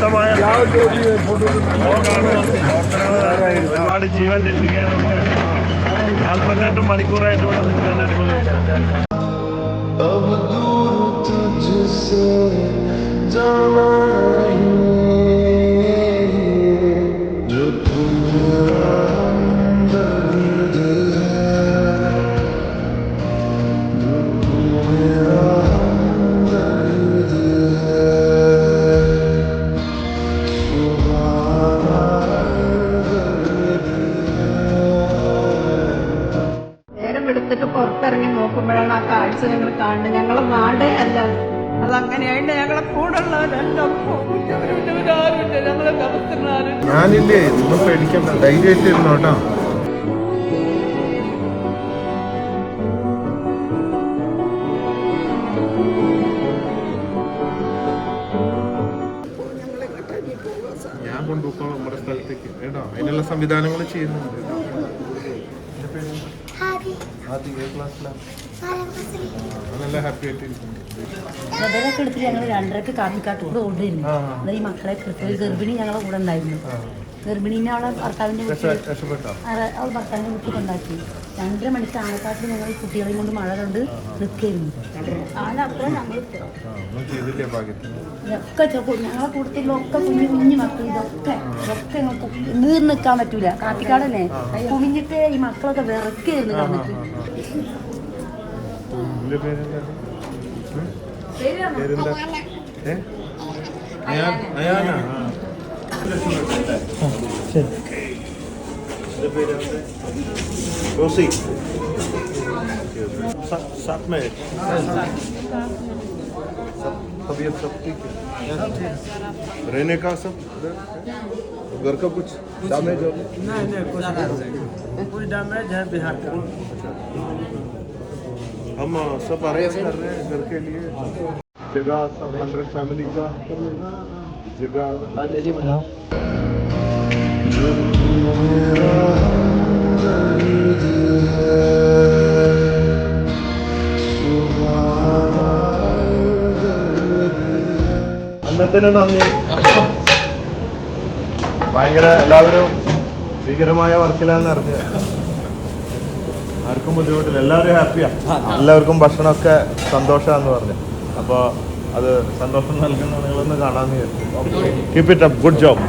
ശക്തമായ ഒരുപാട് ജീവൻ രക്ഷിക്കാനൊക്കെ നാൽപ്പത്തെട്ട് മണിക്കൂറായിട്ട് ഇവിടെ നിൽക്കാൻ അനുഭവിച്ചു എടുത്തിട്ട് പുറത്തിറങ്ങി നോക്കുമ്പോഴാണ് ആ കാഴ്ച ഞങ്ങൾ കാണുന്നത്. ഞങ്ങളെ നാട് അല്ല. അതങ്ങനെയായിട്ട് ഞങ്ങളെ കൂടെ ഉള്ളവരെല്ലാം പോകുന്നവരുണ്ട് ഞങ്ങളെ അവസ്ഥകളാരും ഞാനില്ലേ നിങ്ങൾ പേടിക്കണ്ട. ധൈര്യമായിട്ട് ഇരുന്നോ കേട്ടോ? ഞാൻ നമ്മുടെ സ്ഥലത്തേക്ക്. കേട്ടോ? അതിനുള്ള സംവിധാനങ്ങൾ ചെയ്യുന്നുണ്ട്? ആദ്യം ഏത് ക്ലാസ്സിലാണ്? നല്ല ഹാപ്പി എടുത്തിട്ട് ഞങ്ങൾ രണ്ടരക്ക് കാത്തിക്കാട്ട് കൂടെ ഓടിയിരുന്നു ഈ മക്കളെ കൃത്യ ഗർഭിണി ഞങ്ങളെ കൂടെ ഉണ്ടായിരുന്നു. ഗർഭിണീനെ അവളെ ഭർത്താവിന്റെ വീട്ടിൽ അവൾ ഭർത്താവിന്റെ വീട്ടിൽ കൊണ്ടാക്കി. രണ്ടര മണിക്ക് ആണക്കാട്ടിൽ ഞങ്ങൾ കുട്ടികളെയും കൊണ്ട് മഴ കൊണ്ട് നിൽക്കായിരുന്നു അതിനപ്പുറം ഞങ്ങൾ ഒക്കെ ഞങ്ങളെ കുഞ്ഞു കുഞ്ഞു മക്കൾ ഇതൊക്കെ ഇതൊക്കെ ഞങ്ങൾക്ക് നീർ നിൽക്കാൻ പറ്റൂല. കാട്ടിക്കാടല്ലേ കുമിഞ്ഞിട്ട് ഈ മക്കളൊക്കെ വിറക്കായിരുന്നു കണ്ടിട്ട്. പേരെന്താ? ഏ? അയാൻ അയാനാ? तबीयत सब ठीक है रहने का सब घर का कुछ डैमेज हो नहीं नहीं कुछ डैमेज है बिहार का। हम सब अरेंज कर रहे हैं घर के लिए। जगह सब हंड्रेड फैमिली का। അന്നത്തിന് നന്ദി ഭയങ്കര എല്ലാവരും ഭീകരമായ വർക്കിലാന്ന് നടത്തിയത് ആർക്കും ബുദ്ധിമുട്ടില്ല. എല്ലാവരും ഹാപ്പിയാണ് എല്ലാവർക്കും ഭക്ഷണമൊക്കെ സന്തോഷമാണെന്ന് പറഞ്ഞു. അപ്പോൾ അത് സന്തോഷം നൽകുന്ന. നിങ്ങളൊന്ന് കാണാമെന്ന് വിചാരിച്ചു. Keep it up good job